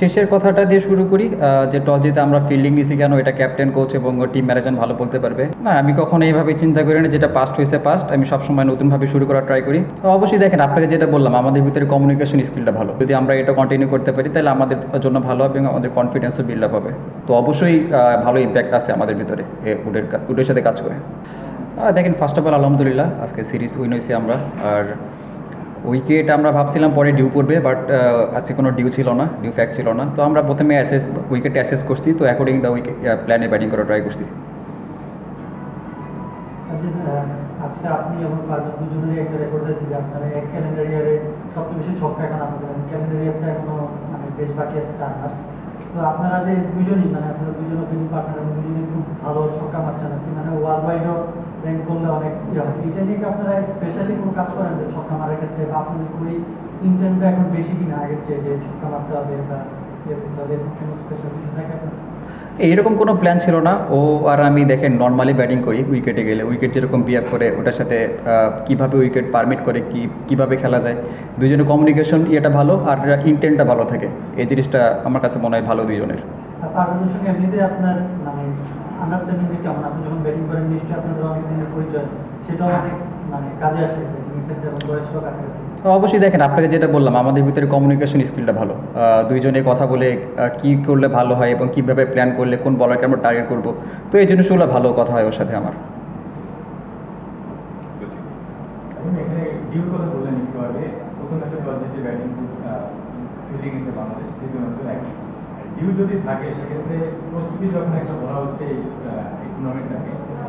শেষের কথাটা দিয়ে শুরু করি যে টস জিতে আমরা ফিল্ডিং নিছি কেন, এটা ক্যাপ্টেন কোচ এবং টিম ম্যানেজমেন্ট ভালো বলতে পারবে। না, আমি কখনো এইভাবে চিন্তা করি না, যেটা পাস্ট হয়েছে পাস্ট আমি সবসময় নতুনভাবে শুরু করার ট্রাই করি। অবশ্যই দেখেন, আপনাকে যেটা বললাম, আমাদের ভিতরে কমিউনিকেশন স্কিলটা ভালো। যদি আমরা এটা কন্টিনিউ করতে পারি, তাহলে আমাদের জন্য ভালো হবে এবং আমাদের কনফিডেন্সও বিল্ড আপ হবে। তো অবশ্যই ভালো ইম্প্যাক্ট আছে আমাদের ভিতরে, এ উডের উডের সাথে কাজ করে। দেখেন ফার্স্ট অফ অল আলহামদুলিল্লাহ, আজকে সিরিজ উইন হয়েছি আমরা, আর উইকেট আমরা ভাবছিলাম পরে ডিউ পড়বে বাট আজকে কোনো ডিউ ছিল না ডিউ ফ্যাক্ট ছিল না। তো আমরা প্রথমে অ্যাসেস উইকেট অ্যাসেস করছি, তো অ্যাকর্ডিং দ্য উইকেট প্ল্যানে ব্যাটিং করা ট্রাই করছি। ইয়ারটা এখনও মানে তো আপনারা যে দুজনই মানে আপনারা পার্টনার খুব ভালো ছক্কা মারছেন, আপনি মানে ওয়ার্ল্ড ওয়াইডও র্যাঙ্ক করলে অনেক ইয়ে হবে এটা নিয়ে আপনারা স্পেশালি কোনো কাজ করেন যে ছক্কা মারার ক্ষেত্রে? বা আপনাদের ইন্টেন্টটা এখন বেশি কিনা আগের চেয়ে যে ছক্কা মারতে হবে বা ইয়ে করতে হবে কোনো স্পেশাল কিছু থাকে আপনার? এইরকম কোনো প্ল্যান ছিল না। ও আর আমি দেখেন নর্মালি ব্যাটিং করি উইকেটে গেলে। উইকেট যেরকম বিহেভ করে ওটার সাথে কীভাবে উইকেট পারমিট করে কি কীভাবে খেলা যায় দুজনের কমিউনিকেশন ইয়েটা ভালো আর ইন্টেন্টটা ভালো থাকে। এই জিনিসটা আমার কাছে মনে হয় ভালো এমনিতে আপনার আন্ডারস্ট্যান্ডিং যে কেমন আপনি যখন ব্যাটিং করেন নিশ্চয়ই আপনাদের অনেক দিনের পরিচয় সেটাও অনেক মানে কাজে আসে অবশ্যই দেখেন আপনাকে যেটা বললাম আমাদের ভিতরে কমিউনিকেশন স্কিলটা ভালো। দুইজনে কথা বলে কি করলে ভালো হয় এবং কীভাবে প্ল্যান করলে কোন বলারকে আমরা টার্গেট করব। তো এই জিনিসগুলো ভালো কথা হয় ওর সাথে আমার। প্রথম ম্যাচে ব্যাটিং ফিল্ডিং বাংলাদেশ ডিউ যদি থাকে, সেক্ষেত্রে প্রস্তুতি যখন একটা বলা হচ্ছে এই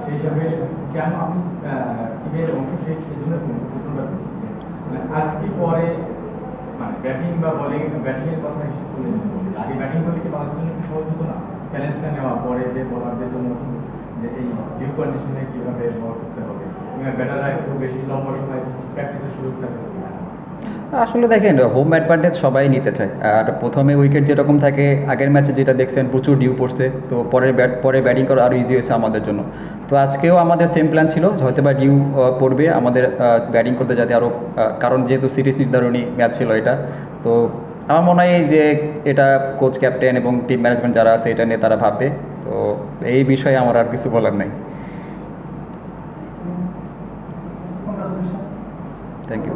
সেই হিসাবে কেন আপনি টিমের অংশ সেই জন্য প্রশ্নটা মানে আজ পরে মানে ব্যাটিং বা বলিং ব্যাটিংয়ের কথা করে আগে ব্যাটিং করলে কি বাংলাদেশের জন্য সহজ হতো না। চ্যালেঞ্জটা নেওয়া পরে যে বোলারদের জন্য যে এই ডিউ কন্ডিশনে কীভাবে বল করতে হবে ব্যাটাররা একটু বেশি লম্বা সময় প্র্যাকটিসের সুযোগটা পেতে আসলে দেখেন হোম অ্যাডভান্টেজ সবাই নিতে চায়। আর প্রথমে উইকেট যেরকম থাকে, আগের ম্যাচে যেটা দেখছেন, প্রচুর ডিউ পড়ছে। তো পরের ব্যাট পরে ব্যাটিং করা আরও ইজি হয়েছে আমাদের জন্য। তো আজকেও আমাদের সেম প্ল্যান ছিল, হয়তো বা ডিউ পড়বে আমাদের ব্যাটিং করতে যাতে আরও কারণ যেহেতু সিরিজ নির্ধারণী ম্যাচ ছিল এটা। তো আমার মনে হয় যে এটা কোচ ক্যাপ্টেন এবং টিম ম্যানেজমেন্ট যারা আছে, এটা নিয়ে তারা ভাববে। তো এই বিষয়ে আমার আর কিছু বলার নেই। থ্যাংক ইউ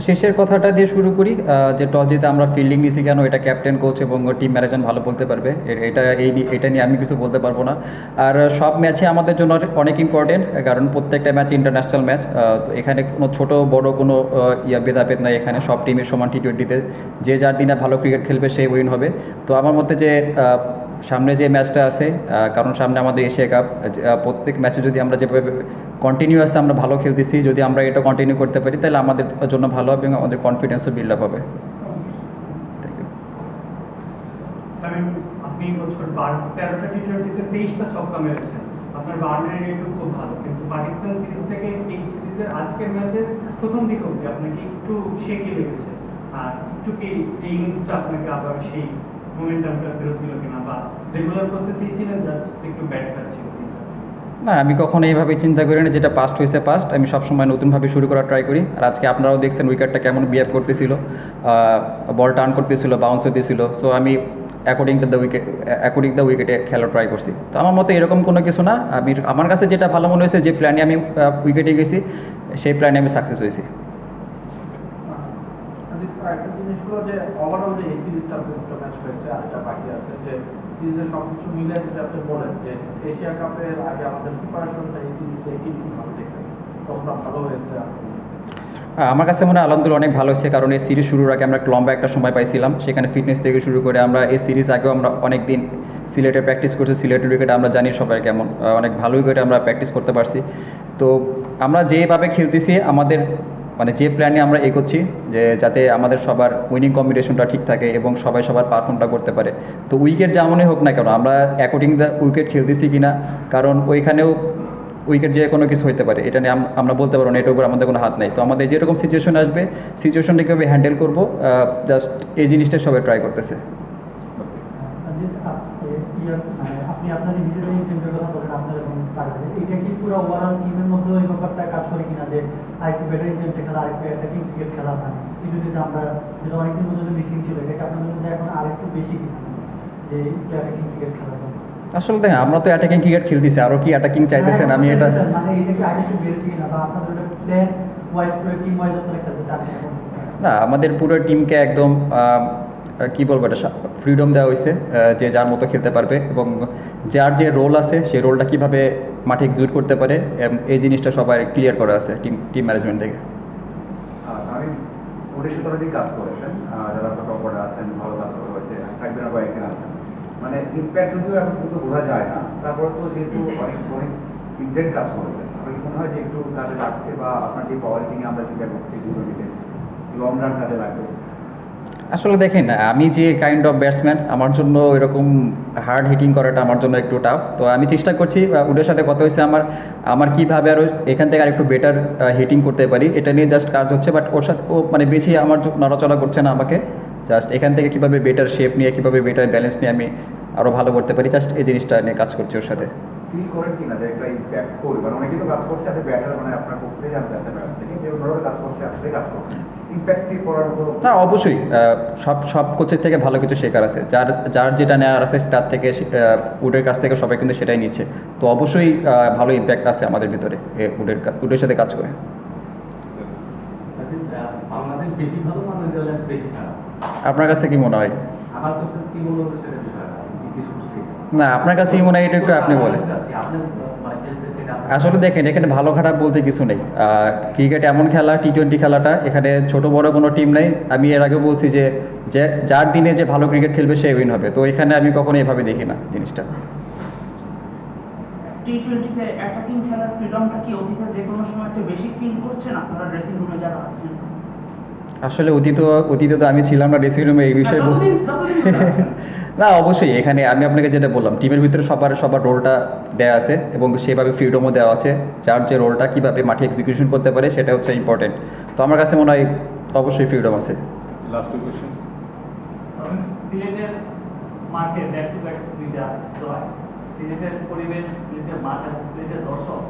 শেষের কথাটা দিয়ে শুরু করি যে টস জিতে আমরা ফিল্ডিং নিছি কেন, এটা ক্যাপ্টেন কোচ এবং টিম ম্যানেজমেন্ট ভালো বলতে পারবে। এটা এই এটা নিয়ে আমি কিছু বলতে পারব না। আর সব ম্যাচে আমাদের জন্য অনেক- ইম্পর্টেন্ট কারণ প্রত্যেকটা ম্যাচ ইন্টারন্যাশনাল ম্যাচ তো এখানে কোনো ছোট, বড় কোনো ইয়া ভেদাভেদ নাই। এখানে সব টিমের সমান টি টোয়েন্টিতে যে যার দিনে ভালো ক্রিকেট খেলবে, সে উইন হবে। তো আমার মতে যে সামনে যে ম্যাচটা আছে কারণ সামনে আমাদের এশিয়া কাপ প্রত্যেক ম্যাচে যদি আমরা যেভাবে কন্টিনিউয়াস আমরা ভালো খেলতেছি, যদি আমরা এটা কন্টিনিউ করতে পারি, তাহলে আমাদের জন্য ভালো হবে এবং আমাদের কনফিডেন্সও বিল্ড আপ হবে। আপনার না, আমি কখনো এইভাবে চিন্তা করি না যেটা পাস্ট হয়েছে পাস্ট আমি সবসময় নতুনভাবে শুরু করার ট্রাই করি। আর আজকে আপনারাও দেখছেন উইকেটটা কেমন বিহেভ করতেছিল। বল টার্ন করতেছিল বাউন্স হতেছিল। সো আমি according to the wicket according the উইকেটে খেলার ট্রাই করছি। তো আমার মতে এরকম কোনো কিছু না। আমি, আমার কাছে যেটা ভালো মনে হয়েছে, যে প্ল্যানে আমি উইকেটে গেছি, সেই প্ল্যানে আমি সাকসেস হয়েছি একটা জিনিস হলো যে ওভারঅল যে এই সিরিজটা ম্যাচ হয়েছে বাকি আছে, যে সিরিজের সব কিছু মিলে যদি আপনি বলেন যে এশিয়া কাপের আগে আমাদের প্রিপারেশনটা এই সিরিজটা কতটা ভালো হয়েছে আমার কাছে মনে হয় আলহামদুলিল্লাহ অনেক ভালো হয়েছে, কারণ এই সিরিজ শুরুর আগে আমরা লম্বা একটা সময় পাইছিলাম, সেখানে ফিটনেস থেকে শুরু করে আমরা এই সিরিজ আগেও আমরা অনেক দিন সিলেটে প্র্যাকটিস করছি, সিলেটের উইকেটে আমরা জানি সবাই কেমন অনেক ভালো উইকেটে আমরা প্র্যাকটিস করতে পারছি। তো আমরা যেভাবে খেলতেছি, আমাদের মানে যে প্ল্যানে আমরা এগোচ্ছি, যে যাতে আমাদের সবার উইনিং কম্বিনেশনটা ঠিক থাকে এবং সবাই সবার পারফর্মটা করতে পারে। তো উইকেট যেমনই হোক না কেন, আমরা অ্যাকর্ডিং দ্য উইকেট খেলতেছি কি না কারণ ওইখানেও উইকেট যে কোনো কিছু হতে পারে। এটা নিয়ে আমরা বলতে পারব না, এটার উপর আমাদের কোনো হাত নেই। তো আমাদের যেরকম সিচুয়েশন আসবে সিচুয়েশনটা কীভাবে হ্যান্ডেল করব জাস্ট এই জিনিসটা সবাই ট্রাই করতেছে। এটা কি পুরো ওভারঅল টিমের মধ্যে ওই ব্যাপারটা কাজ করে কিনা, যে আরেকটু বেটার ইন্টারনেট খেলা আরেকটু অ্যাটাকিং ক্রিকেট খেলা হয়। আমরা যেটা অনেকদিন পর্যন্ত মিসিং ছিল এটাকে আপনাদের মধ্যে এখন আরেকটু বেশি যে অ্যাটাকিং ক্রিকেট খেলা আসলে দেখেন আমরা তো অ্যাটাকিং ক্রিকেট খেলতেছি আরও কি অ্যাটাকিং চাইতেছেন? আমি এটা মানে এটা কি আগে একটু বেড়েছে কিনা বা আপনাদের প্ল্যান ওয়াইজ টিম ওয়াইজ আপনারা খেলতে চাচ্ছেন? না আমাদের পুরো টিমকে একদম কি বলব এটা? ফ্রিডম দেওয়া হয়েছে যে যার মতো খেলতে পারবে এবং যার যে রোল আছে সেই রোলটা কীভাবে মাঠে এক্সিকিউট করতে পারে এই জিনিসটা সবাই ক্লিয়ার করা আছে টিম টিম ম্যানেজমেন্ট থেকে। ভালো কাজ মানে এখন বোঝা যায় না তারপরে যেহেতু অনেক কাজ মনে হয় যে একটু কাজে লাগছে বা আপনার যে পাওয়ার আমরা কাজে লাগবে? আসলে দেখেন, আমি যে কাইন্ড অফ ব্যাটসম্যান আমার জন্য এরকম হার্ড হিটিং করাটা আমার জন্য একটু টাফ তো আমি চেষ্টা করছি উডের সাথে কথা হয়েছে আমার আমার কীভাবে আরও এখান থেকে আর একটু বেটার হিটিং করতে পারি, এটা নিয়ে জাস্ট কাজ হচ্ছে। বাট ওর সাথে, ও মানে বেশি আমার নড়াচড়া করছে না আমাকে। জাস্ট এখান থেকে কীভাবে বেটার শেপ নিয়ে, কীভাবে বেটার ব্যালেন্স নিয়ে আমি আরও ভালো করতে পারি জাস্ট এই জিনিসটা নিয়ে কাজ করছি ওর সাথে। মানে কাজ করছে না অবশ্যই সব সব কোচের থেকে ভালো কিছু শেখার আছে। যার যার যেটা নেওয়ার আছে তার থেকে উডের কাছ থেকে সবাই কিন্তু সেটাই নিচ্ছে। তো অবশ্যই ভালো ইম্প্যাক্ট আছে আমাদের ভিতরে উডের উডের সাথে কাজ করে। খারাপ? আপনার কাছে কি মনে হয়? আমার কাছে কি মনে হলো সেটা বিষয় না। আপনার কাছে কি মনে হয় এটা একটু আপনি বলেন আপনি মানে খেলছেন সেটা আপনি- আসলে দেখেন, এখানে ভালো খারাপ বলতে কিছু নেই। ক্রিকেট এমন খেলা টি টোয়েন্টি খেলাটা, এখানে ছোট বড় কোনো টিম নেই। আমি এর আগে বলছি যে যার দিনে যে ভালো ক্রিকেট খেলবে সে উইন হবে। তো এখানে আমি কখনো এভাবে দেখি না জিনিসটা। টি টোয়েন্টিতে অ্যাটাকিং খেলার ফ্রিডমটা কি অতীতে যে কোনো সময় বেশি ফিল করছেন আপনারা ড্রেসিং রুমে যারা আছেন? আসলে অতীত অতীতে তো আমি ছিলাম না ড্রেসিং রুমে এই বিষয়ে। না অবশ্যই এখানে আমি আপনাকে যেটা বললাম টিমের ভিতরে সবার সবার রোলটা দেওয়া আছে এবং সেভাবে ফ্রিডমও দেওয়া আছে। যার যে রোলটা কীভাবে মাঠে এক্সিকিউশন করতে পারে সেটা হচ্ছে ইম্পর্টেন্ট তো আমার কাছে মনে হয় অবশ্যই ফ্রিডম আছে। লাস্ট টু সিলেটের মাঠে ব্যাক টু ব্যাক দুইটা জয়। সিলেটের পরিবেশ সিলেটের মাঠ সিলেটের দর্শক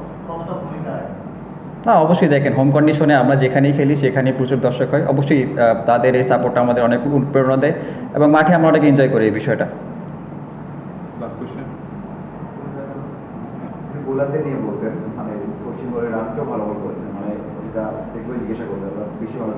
না অবশ্যই দেখেন হোম কন্ডিশনে আমরা যেখানেই খেলি সেখানেই প্রচুর দর্শক হয়। অবশ্যই তাদের এই সাপোর্টটা আমাদের অনেক অনুপ্রেরণা দেয় এবং মাঠে আমরা অনেক এনজয় করি এই বিষয়টা। নিয়ে বলতেন মানে পশ্চিমবঙ্গের রাজকেও ভালো বল করেছেন মানে যেটা জিজ্ঞাসা বেশি ভালো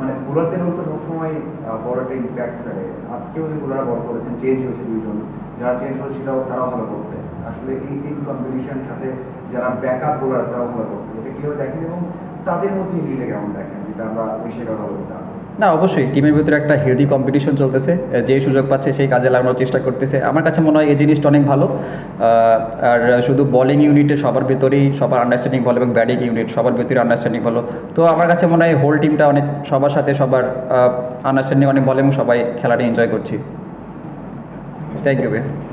মানে বোলারদের তো সবসময় আহ, বড় একটা ইম্প্যাক্ট ফেলে আজকেও যে বোলাররা বল করেছেন চেঞ্জ হয়েছে দুইজন। যারা চেঞ্জ হয়েছে সেটাও তারাও ভালো করছে। আসলে এই টিম কম্পিটিশন সাথে যারা ব্যাকআপ বোলার তারাও ভালো করছে। এটা কীভাবে দেখেন এবং তাদের মধ্যে মিলে কেমন দেখেন, যেটা আমরা বেশি ভালো করতাম না, অবশ্যই। টিমের ভিতরে একটা হেলদি কম্পিটিশন চলতেছে। যে সুযোগ পাচ্ছে সেই কাজে লাগানোর চেষ্টা করতেছে। আমার কাছে মনে হয় এই জিনিসটা অনেক ভালো। আর শুধু বলিং ইউনিটে সবার ভেতরেই সবার আন্ডারস্ট্যান্ডিং ভালো এবং ব্যাটিং ইউনিট সবার ভেতরে আন্ডারস্ট্যান্ডিং ভালো। তো আমার কাছে মনে হয় হোল টিমটা অনেক সবার সাথে সবার আন্ডারস্ট্যান্ডিং অনেক ভালো এবং সবাই খেলাটা এনজয় করছি। থ্যাংক ইউ ভাই